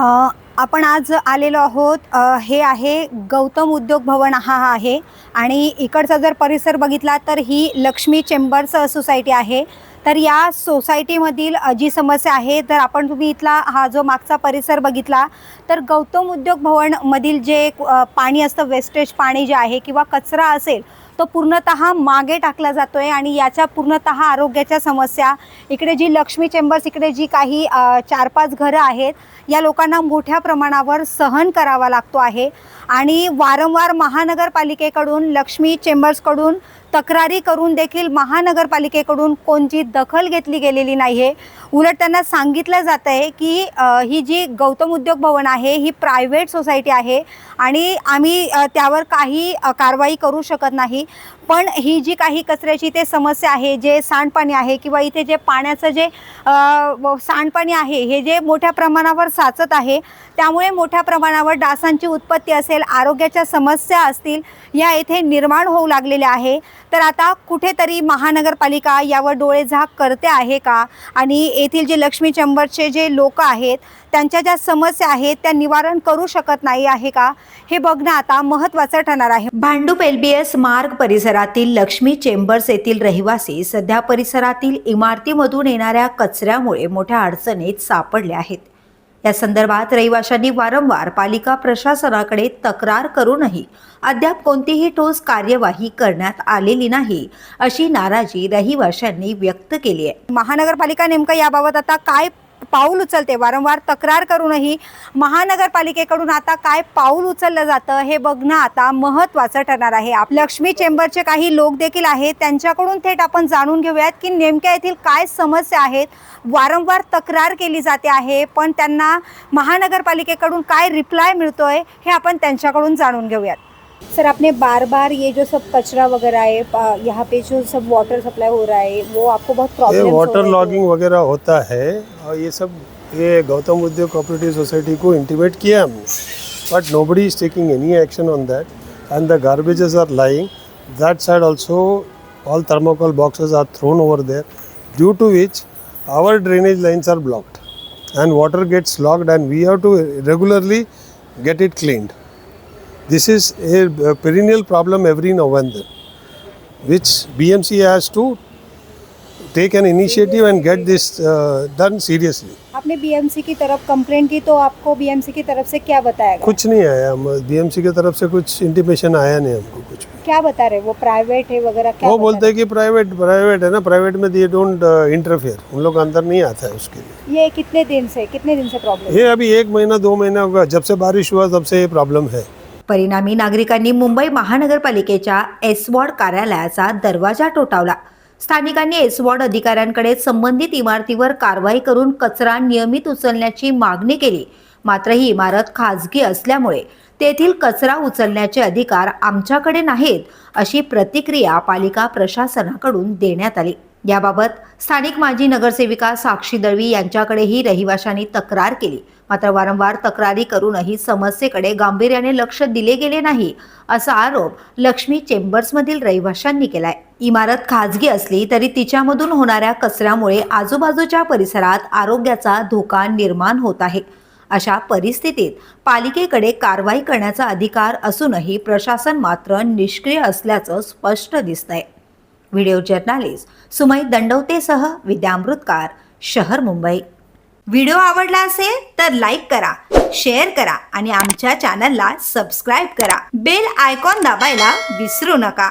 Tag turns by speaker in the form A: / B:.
A: आपण आज आलेलो आहोत हे आहे गौतम उद्योग भवन हा आहे. आणि इकडचा जर परिसर बघितला तर ही लक्ष्मी चेंबर्स सोसायटी आहे. तर या सोसायटीमधील जी समस्या आहे तर आपण तुम्ही इथला हा जो मागचा परिसर बघितला तर गौतम उद्योग भवनमधील जे पाणी असतं वेस्टेज पाणी जे आहे किंवा कचरा असेल तो पूर्णतः मागे टाकला जातो आहे आणि याच्या पूर्णतः आरोग्याच्या समस्या. इकडे जी लक्ष्मी चेंबर्स इकडे जी काही चार पाच घरं आहेत या लोकांना मोठ्या प्रमाणावर सहन करावा लागतो आहे. आणि वारंवार महानगरपालिकेकडून लक्ष्मी चेंबर्सकडून तक्रारी करून देखील महानगरपालिकेकडून कोणती दखल घेतली गेलेली नाही आहे उलट त्यांना सांगितलं जातं आहे की ही जी गौतम उद्योग भवन आहे ही प्रायव्हेट सोसायटी आहे आणि आम्ही त्यावर काही कारवाई करू शकत नाही. पण ही जी काही कचऱ्याची ते समस्या आहे जे सांडपाणी आहे किंवा इथे जे पाण्याचं जे सांडपाणी आहे हे जे मोठ्या प्रमाणावर साचत आहे त्यामुळे मोठ्या प्रमाणावर डासांची उत्पत्ती असेल आरोग्याच्या समस्या असतील या इथे निर्माण होऊ लागलेल्या आहे. तर आता कुठेतरी महानगरपालिका यावर डोळेझाक करते आहे का? आणि येथील जे लक्ष्मी चंबरचे जे लोक आहेत त्यांच्या ज्या समस्या आहेत त्या निवारण करू शकत नाही आहे का? हे बघणं आता महत्त्वाचं ठरणार आहे. भांडूप एल बी एस मार्ग परिसरातील लक्ष्मी चेंबर्स येथील रहिवासी सध्या परिसरातील इमारतीमधून येणाऱ्या कचऱ्यामुळे मोठ्या अडचणीत सापडले आहेत. या संदर्भात रहिवाशांनी वारंवार पालिका प्रशासनाकडे तक्रार करूनही अद्याप कोणतीही ठोस कार्यवाही करण्यात आलेली नाही अशी नाराजी रहिवाशांनी व्यक्त केली आहे. महानगरपालिका नेमकं याबाबत आता काय पाऊल उचलते. वारंवार तक्रार करूनही महानगरपालिकेकडून आता काय पाऊल उचललं जातं हे बघणं आता महत्त्वाचं ठरणार आहे. लक्ष्मी चेंबरचे काही लोक देखील आहेत. त्यांच्याकडून थेट आपण जाणून घेऊयात की नेमक्या येथील काय समस्या आहेत. वारंवार तक्रार केली जाते आहे पण त्यांना महानगरपालिकेकडून काय रिप्लाय मिळतोय हे आपण त्यांच्याकडून जाणून घेऊयात. सर आपने बार बार ये जो सब कचरा वगैरह है यहाँ पे जो सब वाटर सप्लाई हो रहा है वो आपको बहुत
B: ये
A: प्रॉब्लम
B: वाटर लॉगिंग वगैरह होता है और ये सब ये गौतम उद्योग कोऑपरेटिव सोसाइटी को इंटीमेट किया हमने। But nobody is taking any action on that and the garbages are lying that side also all thermocol boxes are thrown over there due to which our drainage lines are blocked and water gets locked and we have to regularly get it cleaned. This is a, perennial problem every now and then which bmc has to take an initiative and get this uh, done seriously.
A: आपने BMC की तरफ़ complaint की तो आपको BMC की तरफ़ से क्या बताया गया?
B: कुछ नहीं आया बीएमसी की तरफ़ से कुछ इंटीमेशन आया नहीं हमको कुछ भी।
A: क्या बता रहे वो प्राइवेट है वगैरह क्या
B: वो बोलते हैं कि प्राइवेट प्राइवेट है ना प्राइवेट में दे डोंट इंटरफेयर उन लोग अंदर नहीं आता है उसके लिए?
A: ये कितने दिन से कितने दिन से प्रॉब्लम
B: ये अभी एक महीना दो महीना जब से बारिश हुआ तब से ये प्रॉब्लम है।
C: परिणामी नागरिकांनी मुंबई महानगरपालिकेच्या एसवॉर्ड कार्यालयाचा दरवाजा टोटावला. स्थानिकांनी एसवॉर्ड अधिकाऱ्यांकडे संबंधित इमारतीवर कारवाई करून कचरा नियमित उचलण्याची मागणी केली. मात्र ही इमारत खाजगी असल्यामुळे तेथील कचरा उचलण्याचे अधिकार आमच्याकडे नाहीत अशी प्रतिक्रिया पालिका प्रशासनाकडून देण्यात आली. याबाबत स्थानिक माजी नगरसेविका साक्षी दळवी यांच्याकडेही रहिवाशांनी तक्रार केली. मात्र वारंवार तक्रारी करूनही समस्येकडे गांभीर्याने लक्ष दिले गेले नाही असा आरोप लक्ष्मी चेंबर्समधील रहिवाशांनी केलाय. इमारत खाजगी असली तरी तिच्यामधून होणाऱ्या कचऱ्यामुळे आजूबाजूच्या परिसरात आरोग्याचा धोका निर्माण होत आहे. अशा परिस्थितीत पालिकेकडे कारवाई करण्याचा अधिकार असूनही प्रशासन मात्र निष्क्रिय असल्याचं स्पष्ट दिसतंय. व्हिडिओ जर्नालिस्ट सुमय दंडवतेसह विद्यामृतकार शहर मुंबई. व्हिडिओ आवडला असेल तर लाईक करा शेअर करा आणि आमच्या चॅनलला सबस्क्राईब करा. बेल आयकॉन दाबायला विसरू नका.